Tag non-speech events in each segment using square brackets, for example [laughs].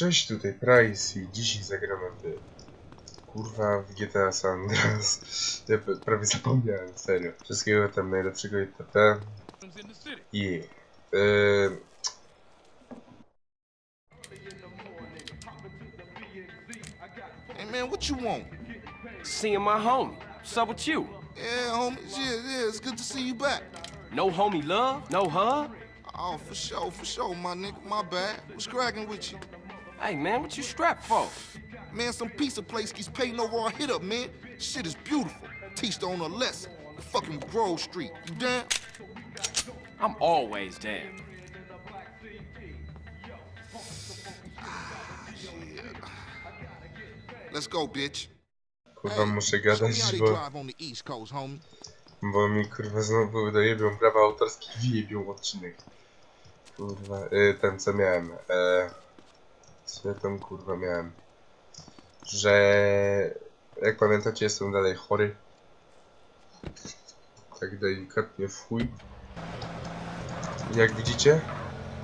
Cześć, tutaj Price i dzisiaj zagramy w... Kurwa, w GTA San Andreas. Ja prawie zapomniałem, serio. Wszystkiego tam najlepszego itp. I... Yy, Hey man, what you want? Seeing my homie. What's up with you? Yeah, homie. Yeah, yeah, it's good to see you back. No homie love? No hug? Oh, for sure, for sure, my nigga. My bad. What's cracking with you? Hey man, what you strapped for? Man, some pizza place keeps paying no raw hit up, man. Shit is beautiful. Teach the owner a lesson. The fucking Grove Street. You down? I'm always down. Ah, Let's go, bitch. kurwa, muszę gadać, bo... drive on the East Coast, homie. Bo mi kurwa znowu dojebią prawa autorskie wyjebią odcinek. Kurwa, y, ten co miałem. Ja tam kurwa miałem? Że jak pamiętacie jestem dalej chory. Tak delikatnie w chuj. Jak widzicie?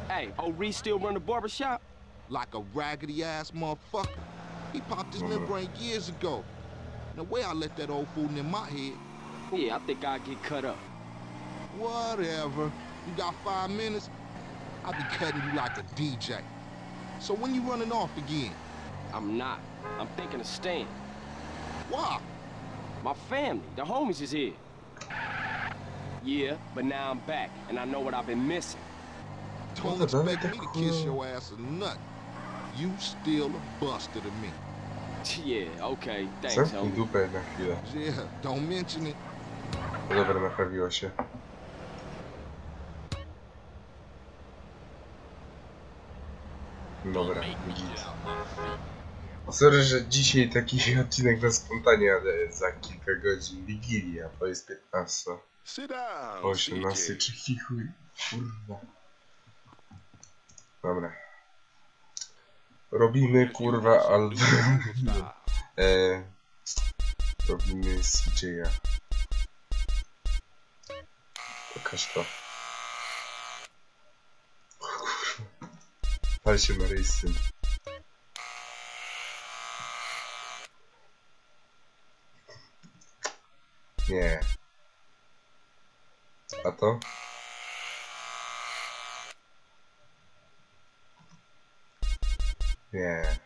Hey, old Reese still run the barbershop? Like a raggedy ass motherfucker. He popped his membrane years ago. The way I let that old fool in my head, Yeah, I think I'll get cut up. Whatever. You got five minutes? I'll be cutting you like a DJ. So when you running off again? I'm not. I'm thinking of staying. Why? My family, the homies is here. Yeah, but now I'm back, and I know what I've been missing. Don't What expect me to kiss your ass or nut. You still a buster to me. [laughs] Yeah, okay, thanks, Zamknij homie. dupę na chwilę. Yeah, don't mention it. No Dobra, naprawiło się. Dobra. Sorry, że dzisiaj taki [laughs] odcinek na spontanie, ale za kilka godzin Wigilia, bo jest 15, Sit down, 18 CJ. czy chuj, kurwa. Dobra. Robimy kurwa albo... [laughs] e, robimy CJ'a. Pokaż to. O kurwa. Się Marysyn. Nie. A to? Nie.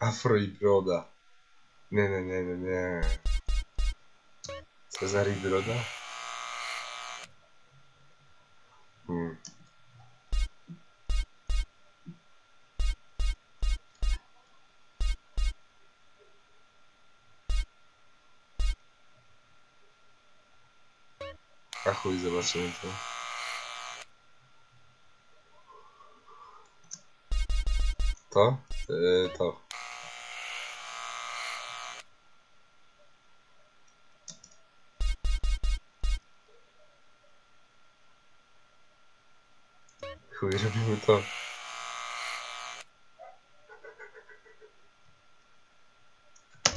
Afro i broda. Nie, nie, nie, nie, nie. Cezary broda? A chuj, zobaczymy to. To? Yy, to. Chuj, robimy to.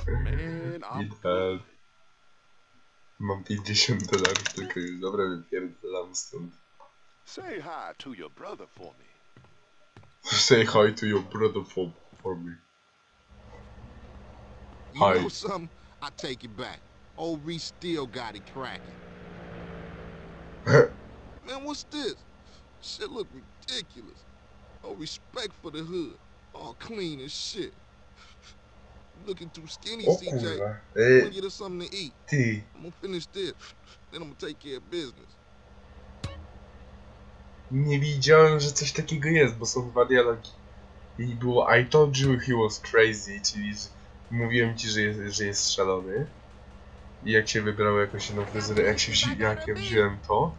Man, I'm. Mam 50 dolarów tylko już. Dobra, wypierdalam stąd. Say hi to your brother for me. Say hi to your brother for, for me. You Hi. know something? I take it back. Old Reese still got it cracking. [laughs] Man, what's this? Shit look ridiculous. No respect for the hood. All clean as shit. Looking too skinny, O CJ. kurwa. Get us something to eat. ty. I'm gonna finish this. Then I'm gonna take care of business. Nie widziałem, że coś takiego jest, bo są dwa dialogi. I było I told you he was crazy, czyli że mówiłem ci, że jest, że jest szalony. I jak się wybrało jakąś inną fryzurę, jak, się wzi- jak ja wziąłem to,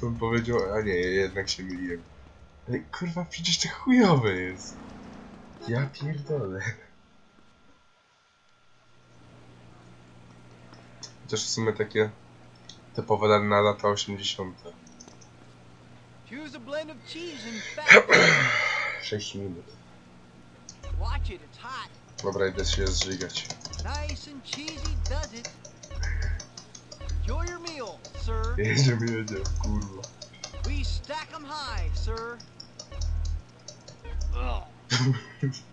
to on powiedział, a nie, jednak się myliłem. Ale kurwa, przecież to chujowe jest. Ja pierdolę. Chociaż w sumie takie typowe na lata 80. Here's a blend of cheese and [clears throat] fat. 6 minut. Dobra, idę się zżygać. Nice and cheesy does it. Enjoy your meal, sir. [laughs] Jedziemy, jedziemy, kurwa. We stack 'em high, sir. [laughs]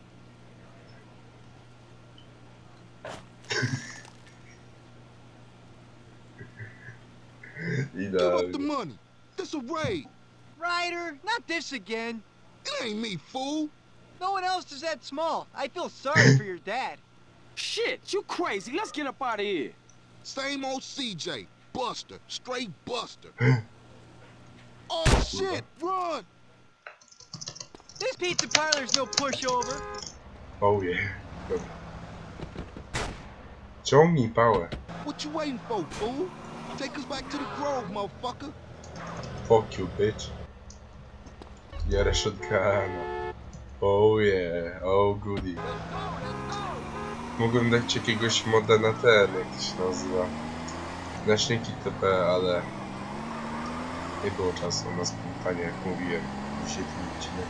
Ugh. Give up the money. This a raid. Ryder, not this again. It ain't me, fool. No one else is that small. I feel sorry for your dad. [coughs] Shit, you crazy. Let's get up out of here. Same old CJ. Buster. Straight Buster. [gasps] oh, shit. Run. This pizza parlor's no pushover. Oh yeah. Dobra. Ciągnij pałę. What you waiting for, fool? Take us back to the Grove, motherfucker. Fuck you, bitch. Biorę shotguna. Oh yeah, oh goody. Mogłem dać jakiegoś moda na ten, jak to się nazywa. Na śniegi TP, ale... Nie było czasu na spotkanie, jak mówiłem. Dzisiaj ten odcinek.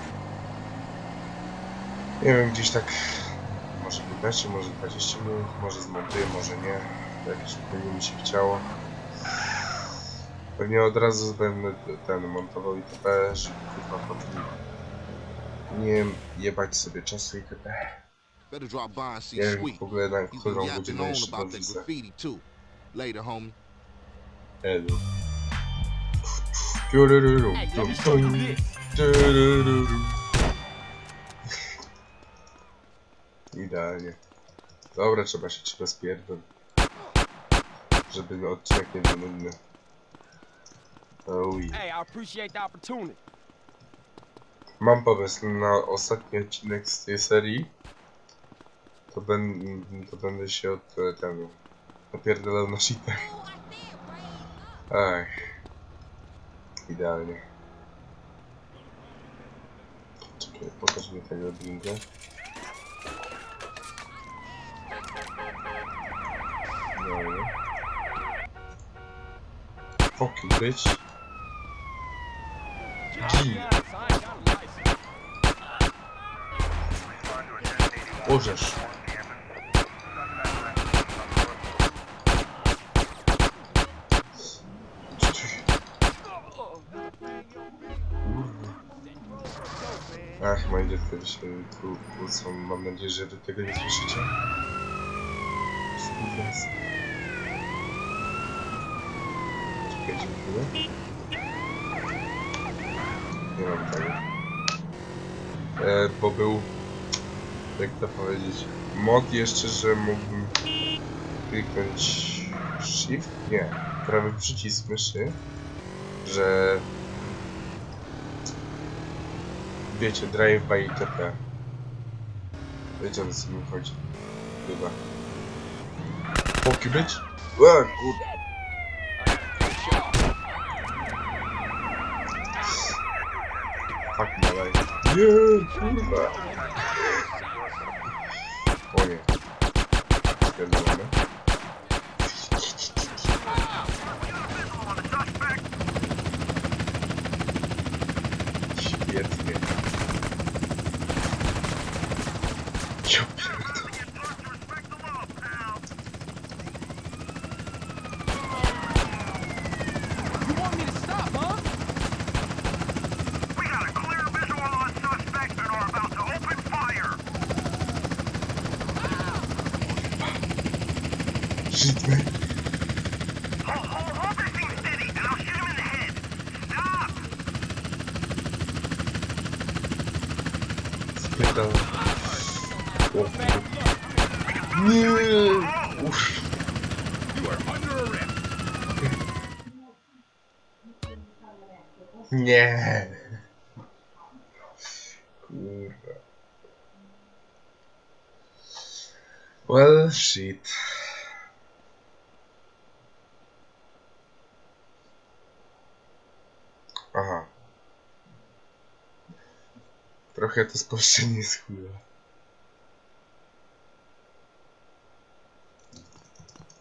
Nie wiem, gdzieś tak... Może 15, może 20 minut, może zmontuję, może nie. Jakoś pewnie mi się chciało. Pewnie od razu będę ten montował itp, żeby kurwa potem nie jebać sobie czasu itp. Better drop by and see Nie wiem w ogóle na którą godzinę jeszcze to about that widzę. graffiti, too. Later, homie. Elu. Turururu, tum, this. turururu. Idealnie. Dobra, trzeba się trzeba spierdol. Żeby odcinek nie był nudny. Yeah. Hey, I appreciate the opportunity. Mam pomysł na ostatni odcinek z tej serii. To, ben, to będę się od e, ten napierdalał na shitach. Ach. Idealnie. Czekaj, pokaż mi tego drinka. Dobra. Fuck you, bitch. Orzesz. Ach, moje dziewczyny się kłócą. Mam nadzieję, że wy tego nie słyszycie. Czekajcie chwilę. Nie mam tego. E, bo był jak to powiedzieć, mod jeszcze, że mógłbym kliknąć shift, nie, prawy przycisk myszy, że wiecie, drive by itp. Wiecie o co mi chodzi, chyba. Poki być? Kurde. Fuck my life. Nie, kurwa. O nie. Spierdolamy. Świetnie. Ja pierdolę. You want me to stop, huh? We got a clear visual on suspects and are about to open fire. Shit, man. Hold, hold, hold this thing steady, and I'll shoot him in the head. Stop! Spierdolę. O kurde. Nie. Uff. Nie. Kurwa. Well, shit. Aha. Trochę to spolszczenie jest chujowe.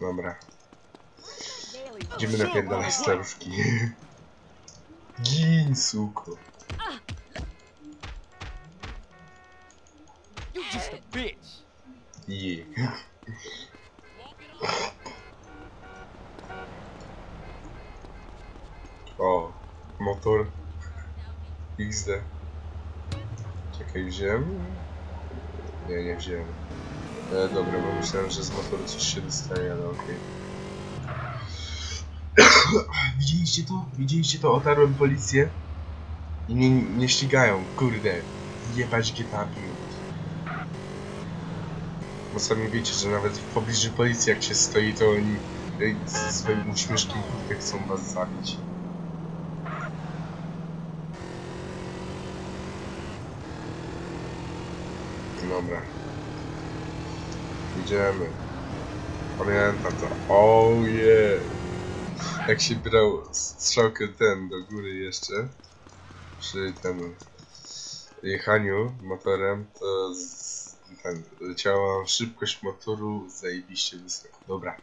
Dobra. Idziemy napierdalać staruszki. [laughs] Gin, suko. Je. [laughs] O, motor. XD. Czekaj, wziąłem? Nie, nie wziąłem. E, dobra, bo myślałem, że z motoru coś się dostaje, ale okej. Widzieliście to? Widzieliście to? Otarłem policję i nie, nie ścigają, kurde. Jebać GTA 5. Bo sami wiecie, że nawet w pobliżu policji jak się stoi, to oni ze swoim uśmieszkiem kurde chcą was zabić. Dobra. Idziemy. Pamiętam to. Oh yeah! Jak się brał strzałkę ten do góry jeszcze, przy tym jechaniu motorem, to z, ten, leciała szybkość motoru zajebiście wysoko. Dobra.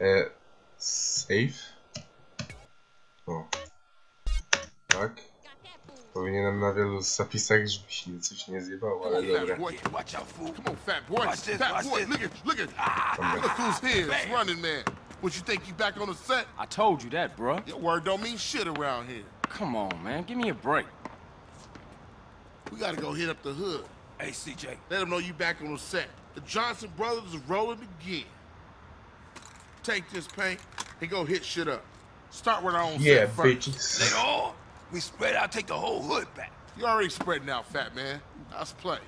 E, save. O. Tak. Powinienem na wielu zapisach, żeby się coś nie zjebało, ale dobra. boy. Watch out, fool. Come on, fat boy. Watch this, fat watch boy, this. look at, look at, look who's here. It's running man. What you think you back on the set? I told you that, bruh. Your word don't mean shit around here. Come on, man. Give me a break. We gotta go hit up the hood. Hey, CJ. Let them know you back on the set. The Johnson brothers is rolling again. Take this paint and go hit shit up. Start with our own Yeah, set first. bitches. Later on, we spread out, take the whole hood back. You already spreading out, fat man. Let's play.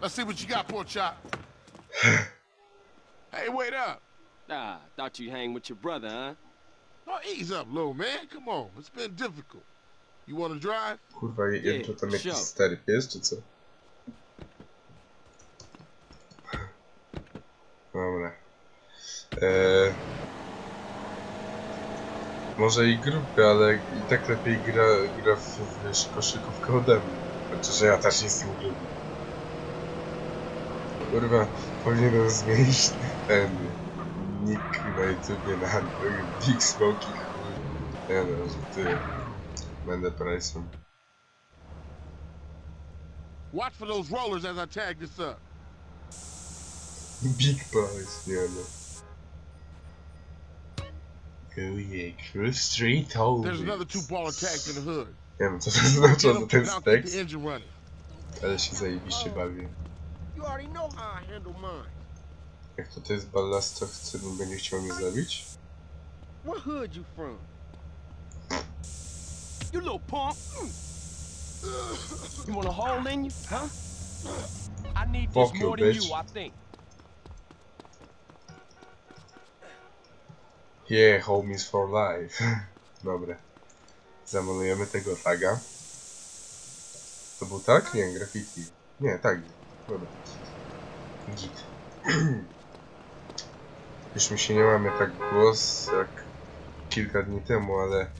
Let's see what you got, poor chop. [laughs] hey, wait up. Ah, thought you'd hang with your brother, huh? Oh, ease up, little man. Come on. It's been difficult. You want to drive? Kurwa, je- Nie, to tam jakiś stary pies, czy co? Dobra. Eee, może i grupy, ale i tak lepiej gra, gra w, w koszykówkę ode mnie. Chociaż ja też jestem gruby. Kurwa, powinienem zmienić ten nick na YouTubie na Big Smoky. chuj. Nie no, że ty. Będę Price'em. Watch for those rollers as I tag this up. Big Price, nie no. Oh yeah, Cruise Street There's another Holdings. two baller tags in the hood. Nie wiem co to znaczy, Get to 'em, ten and I'll keep tekst, the engine running. ale się zajebiście bawię. You already know how I handle mine. Jak to to jest ballast, to chce, będzie chciał mnie zabić? What hood you from? You little punk. You want a hole in you, huh? I need Fuck this you, more than bitch. you, I think. Yeah, homies for life. [laughs] Dobra. Zamalujemy tego taga. To był tak? Nie, graffiti. Nie, tak. Dobra. Git. [clears throat] Już mi się nie łamie tak głos jak kilka dni temu, ale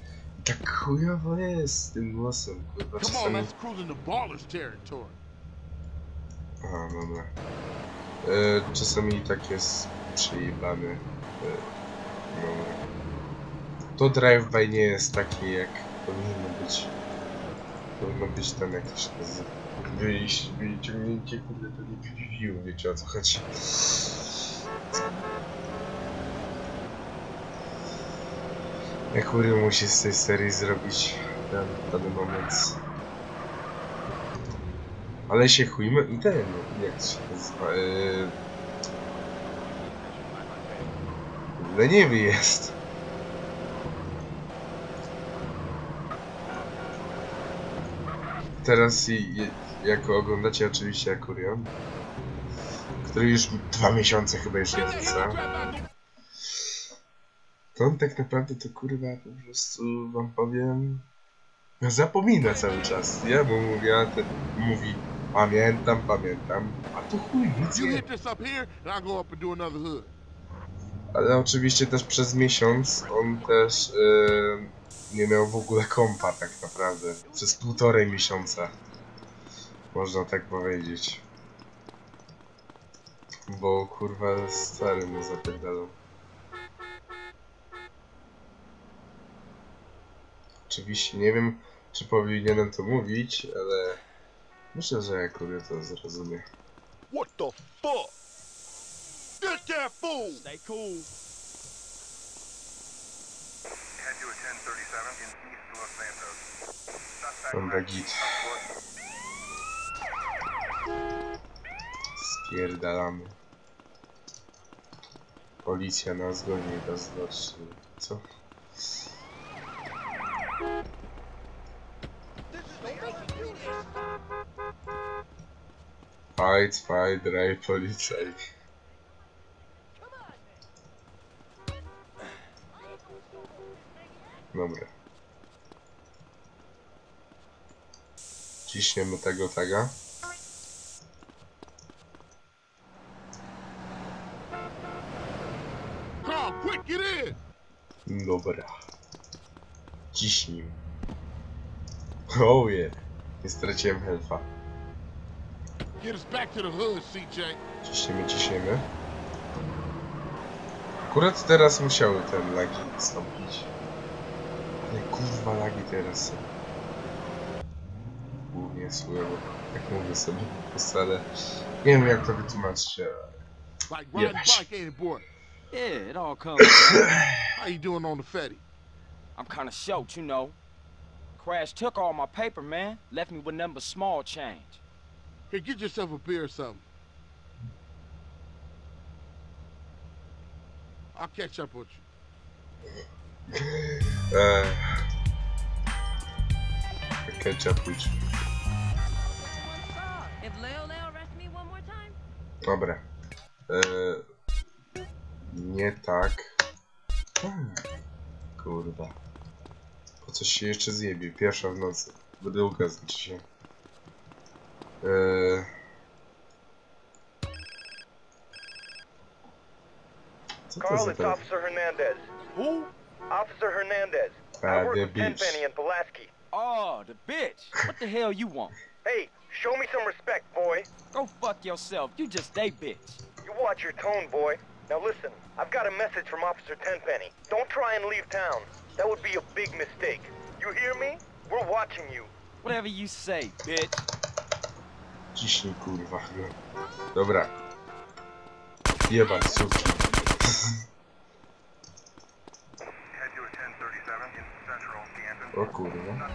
tak chujowo jest z tym głosem, kurwa. Come on, Czasami... into ballers territory. Aha, dobra. E, czasami tak jest przejebany. E, dobra. To drive-by nie jest taki jak powinno być. Powinno być tam jakieś wyjść, wyciągnięcie, kurde, to nie PPV, wiecie o co chodzi. Jak musi z tej serii zrobić ten dany moment. Ale się chujmy i ten, jak to się nazywa, yy... Leniwy jest. Teraz i, i, jak oglądacie oczywiście Akurion, który już dwa miesiące chyba jeszcze nie wraca, to on tak naprawdę to kurwa po prostu wam powiem zapomina cały czas. Ja mu mówię, a ten mówi pamiętam, pamiętam, a to chuj, nic You nie. hit this up here, and I'll go up and do another hood. Ale oczywiście też przez miesiąc on też yy, nie miał w ogóle kompa tak naprawdę. Przez półtorej miesiąca. Można tak powiedzieć. Bo kurwa stary mu zapierdalał. Oczywiście nie wiem, czy powinienem to mówić, ale myślę, że Akurio to zrozumie. What the fuck? Get that fool! Stay cool. Head to a 1037 in east Los Santos. Suspect Dobra, git. Spierdalamy. Policja nas goni, raz, dwa, trzy. Co? Fight, fight, drive, policaj. Dobra. Ciśniemy tego, tego. Dobra. Ciśnij. Oh yeah. Nie straciłem health'a. Get us back to the hood, CJ. Ciśniemy, ciśniemy. Akurat teraz musiały ten lagi nastąpić. Ale kurwa lagi teraz są. Głównie słyło. Jak mówię sobie po prostu, ale nie wiem jak to wytłumaczyć. ale Like riding Yes. bike, ain't it, boy? Yeah, it all comes. [coughs] How you doing on the fatty? I'm kind of short, you know. Crash took all my paper, man. Left me with nothing but small change. Hey, get yourself a beer or something. I'll catch up with you. Leo arrest me one more time, Dobra. Eee. Nie tak. Hmm. Kurwa. Po coś się jeszcze zjebie. Pierwsza w nocy. Druga znaczy się. Eee. Co to Carl, za it's to? Officer Hernandez. Who? Officer Hernandez. I Ah, work the with Tenpenny and Pulaski. Oh, the bitch. What the hell you want? Hey, show me some respect, boy. Go fuck yourself. You just a bitch. You watch your tone, boy. Now listen, I've got a message from Officer Tenpenny. Don't try and leave town. That would be a big mistake. You hear me? We're watching you. Whatever you say, bitch. Ciśnij kurwa. Dobra. Jebać suki. Head to a 1037 in Central Canton. O kurwa.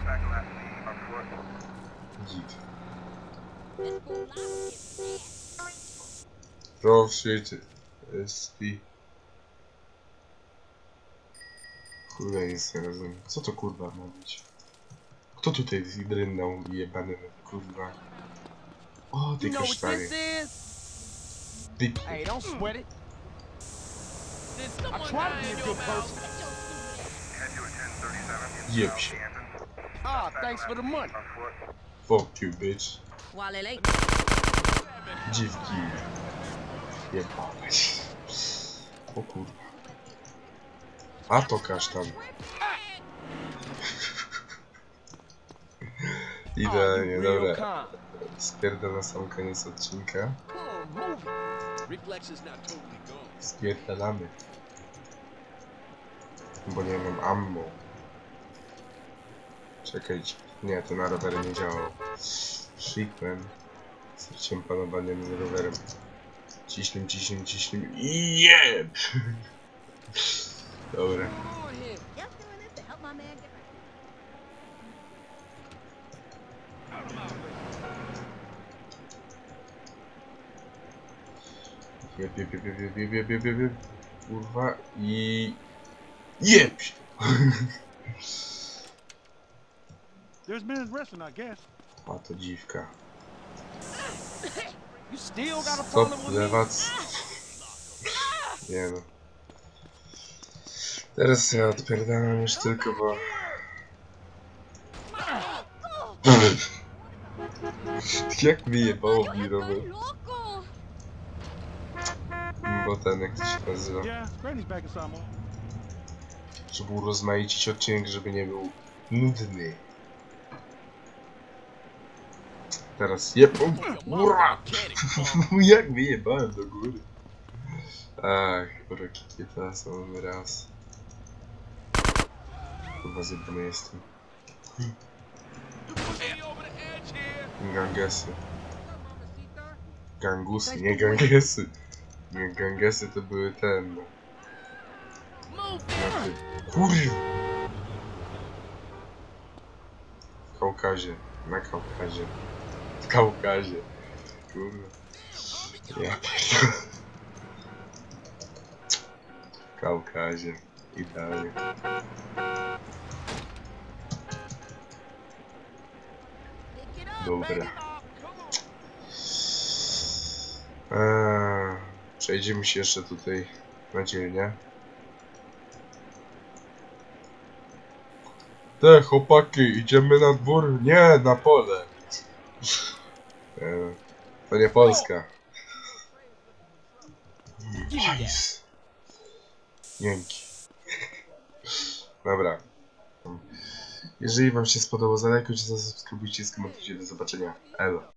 Git. To w świecie jest Kurwa jest razem. Co to kurwa ma być? Kto tutaj z drynną i kurwa? O, ty kasztany. Ty... Hey, don't sweat it. I try to be a good person. Jeb się. Ah, thanks for the money. Fuck you, bitch. Dziwki. Jebałeś. O kurwa. A to kasztan. [laughs] Idealnie, dobra. Spierdę na sam koniec odcinka. Spierdalamy. Bo nie mam ammo. Czekajcie. Nie, to na rowerze nie działało. Shitman. Straciłem panowanie nad rowerem. Ciśnij, ciśnij, ciśnij. Jeb! Yeah! [laughs] Dobra. Jeb, jeb, jeb, jeb, jeb, jeb, jeb, jeb, jeb. Kurwa i... Się. [laughs] There's men's wrestling, I guess. A to dziwka. You still got a Stop, problem with me? lewac. Nie no. Teraz ja odpierdalam już tylko, bo... [laughs] Jak mi jebało mi bo ten jak to się nazywa. Żeby urozmaicić odcinek, żeby nie był nudny. Teraz jeb... o, Kurwa! [laughs] Jak wyjebałem do góry. Ach, rakiki to są raz. Kurwa zjebany jestem. Gangesy. Gangusy, nie gangesy. Nie, gangesy to były ten... Znaczy... Kurwa! W Kaukazie. Na Kaukazie. W Kaukazie. Kurwa. Ja pierdolę. W Kaukazie. Idealnie. Dobra. Eee, przejdziemy się jeszcze tutaj na dzielnię. Te chłopaki, idziemy na dwór? Nie, na pole. Eee, to nie Polska. Nice. Dzięki. Dobra. Jeżeli wam się spodobało, zalajkujcie, zasubskrybujcie, skomentujcie. Do zobaczenia. Elo.